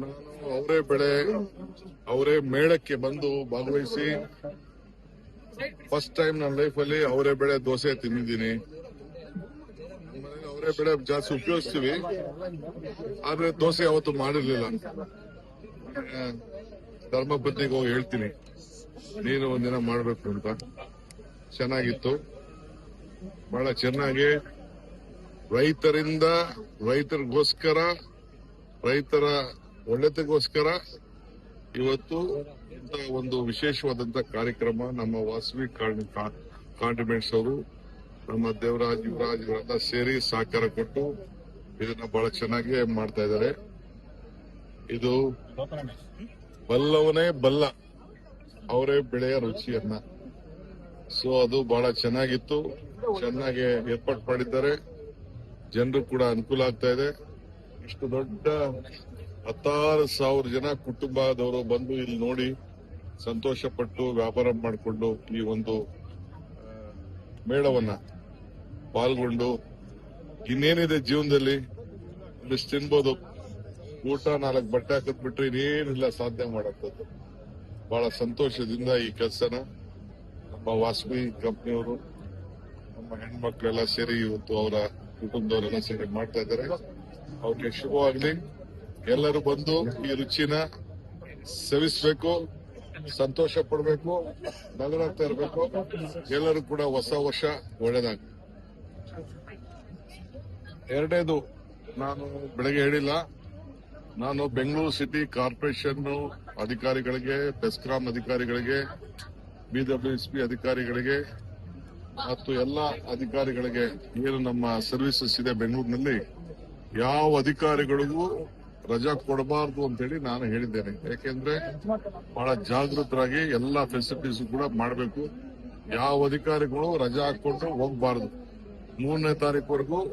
ನಾನು ಅವರೇ ಬೆಳೆ, ಅವರೇ ಮೇಳಕ್ಕೆ ಬಂದು ಭಾಗವಹಿಸಿ ಫಸ್ಟ್ ಟೈಮ್ ನನ್ನ ಲೈಫಲ್ಲಿ ಅವರೇ ಬೆಳೆ ದೋಸೆ ತಿಂದಿದ್ದೀನಿ. ಅವರೇ ಬೆಳೆ ಜಾಸ್ತಿ ಉಪಯೋಗಿಸ್ತೀವಿ, ಆದ್ರೆ ದೋಸೆ ಯಾವತ್ತು ಮಾಡಿರ್ಲಿಲ್ಲ. ಧರ್ಮಪತ್ನಿಗೆ ಹೋಗಿ ಹೇಳ್ತೀನಿ, ನೀನು ಒಂದಿನ ಮಾಡಬೇಕು ಅಂತ. ಚೆನ್ನಾಗಿತ್ತು. ಬಹಳ ಚೆನ್ನಾಗಿ ರೈತರಿಂದ, ರೈತರಿಗೋಸ್ಕರ ರೈತರ ಒಳ್ಳೆತಗೋಸ್ಕರ ಇವತ್ತು ಒಂದು ವಿಶೇಷವಾದಂತ ಕಾರ್ಯಕ್ರಮ ನಮ್ಮ ವಾಸವಿ ಕಾಂಟಿಮೆಂಟ್ಸ್ ಅವರು ನಮ್ಮ ದೇವರಾಜ್ ಯುವರಾಜ್ ಇವರೆಲ್ಲ ಸೇರಿ ಸಹಕಾರ ಕೊಟ್ಟು ಇದನ್ನ ಬಹಳ ಚೆನ್ನಾಗಿ ಮಾಡ್ತಾ ಇದ್ದಾರೆ. ಇದು ಬಲ್ಲವನೇ ಬಲ್ಲ. ಅವರೇ ಬೆಳೆಯ ರುಚಿಯನ್ನ. ಸೊ ಅದು ಬಹಳ ಚೆನ್ನಾಗಿತ್ತು. ಚೆನ್ನಾಗಿ ಏರ್ಪಾಟ್ ಮಾಡಿದ್ದಾರೆ. ಜನರು ಕೂಡ ಅನುಕೂಲ ಆಗ್ತಾ ಇದೆ. ಇಷ್ಟು ದೊಡ್ಡ ಹತ್ತಾರು ಸಾವಿರ ಜನ ಕುಟುಂಬದವರು ಬಂದು ಇಲ್ಲಿ ನೋಡಿ ಸಂತೋಷ ಪಟ್ಟು ವ್ಯಾಪಾರ ಮಾಡಿಕೊಂಡು ಈ ಒಂದು ಮೇಳವನ್ನ ಪಾಲ್ಗೊಂಡು ಇನ್ನೇನಿದೆ ಜೀವನದಲ್ಲಿ? ಒಂದಿಷ್ಟು ತಿನ್ಬೋದು. ಊಟ ನಾಲ್ಕು ಬಟ್ಟೆ ಹಾಕದ್ ಬಿಟ್ರೆ ಇನ್ನೇನಿಲ್ಲ ಸಾಧನೆ ಮಾಡಂತದ್ದು ಬಹಳ ಸಂತೋಷದಿಂದ ಈ ಕೆಲಸನ ನಮ್ಮ ವಾಸವಿ ಕಂಪ್ನಿಯವರು, ನಮ್ಮ ಹೆಣ್ಮಕ್ಳೆಲ್ಲ ಸೇರಿ ಇವತ್ತು ಅವರ ಕುಟುಂಬದವರೆಲ್ಲ ಸೇರಿ ಮಾಡ್ತಾ ಇದ್ದಾರೆ. ಅವ್ರಿಗೆ ಶುಭವಾಗಲಿ ಎಲ್ಲರೂ ಬಂದು ಈ ರುಚಿನ ಸೇವಿಸ್ಬೇಕು, ಸಂತೋಷ ಪಡ್ಬೇಕು ನಗರಾಗ್ತಾ ಇರಬೇಕು. ಎಲ್ಲರೂ ಕೂಡ ಹೊಸ ವರ್ಷ ಒಳ್ಳೇದಾಗ ಎರಡನೇದು, ನಾನು ಬೆಳಗ್ಗೆ ಹೇಳಿಲ್ಲ. ನಾನು ಬೆಂಗಳೂರು ಸಿಟಿ ಕಾರ್ಪೊರೇಷನ್ ಅಧಿಕಾರಿಗಳಿಗೆ ಬೆಸ್ಕಾಂ ಅಧಿಕಾರಿಗಳಿಗೆ, ಬಿಡಬ್ಲ್ಯೂಎಸ್ಪಿ ಅಧಿಕಾರಿಗಳಿಗೆ, ಮತ್ತು ಎಲ್ಲ ಅಧಿಕಾರಿಗಳಿಗೆ, ಏನು ನಮ್ಮ ಸರ್ವಿಸಸ್ ಇದೆ ಬೆಂಗಳೂರಿನಲ್ಲಿ ಯಾವ ಅಧಿಕಾರಿಗಳಿಗೂ ರಜಾ ಕೊಡಬಾರದು ಅಂತ ಹೇಳಿ ನಾನು ಹೇಳಿದ್ದೇನೆ. ಯಾಕೆಂದ್ರೆ ಬಹಳ ಜಾಗೃತರಾಗಿ ಎಲ್ಲಾ ಫೆಸಿಲಿಟೀಸ್ ಕೂಡ ಮಾಡಬೇಕು. ಯಾವ ಅಧಿಕಾರಿಗಳು ರಜಾ ಹಾಕೊಂಡು ಹೋಗಬಾರದು. ಮೂರನೇ ತಾರೀಕುವರೆಗೂ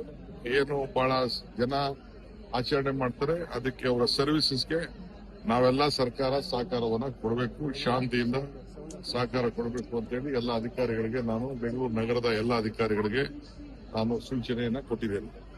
ಏನು ಬಹಳ ಜನ ಆಚರಣೆ ಮಾಡ್ತಾರೆ. ಅದಕ್ಕೆ ಅವರ ಸರ್ವಿಸಸ್ಗೆ ನಾವೆಲ್ಲ ಸರ್ಕಾರ ಸಹಕಾರವನ್ನ ಕೊಡಬೇಕು. ಶಾಂತಿಯಿಂದ ಸಹಕಾರ ಕೊಡಬೇಕು ಅಂತೇಳಿ ಎಲ್ಲ ಅಧಿಕಾರಿಗಳಿಗೆ ನಾನು ಬೆಂಗಳೂರು ನಗರದ ಎಲ್ಲ ಅಧಿಕಾರಿಗಳಿಗೆ ನಾನು ಸೂಚನೆಯನ್ನ ಕೊಟ್ಟಿದ್ದೇನೆ.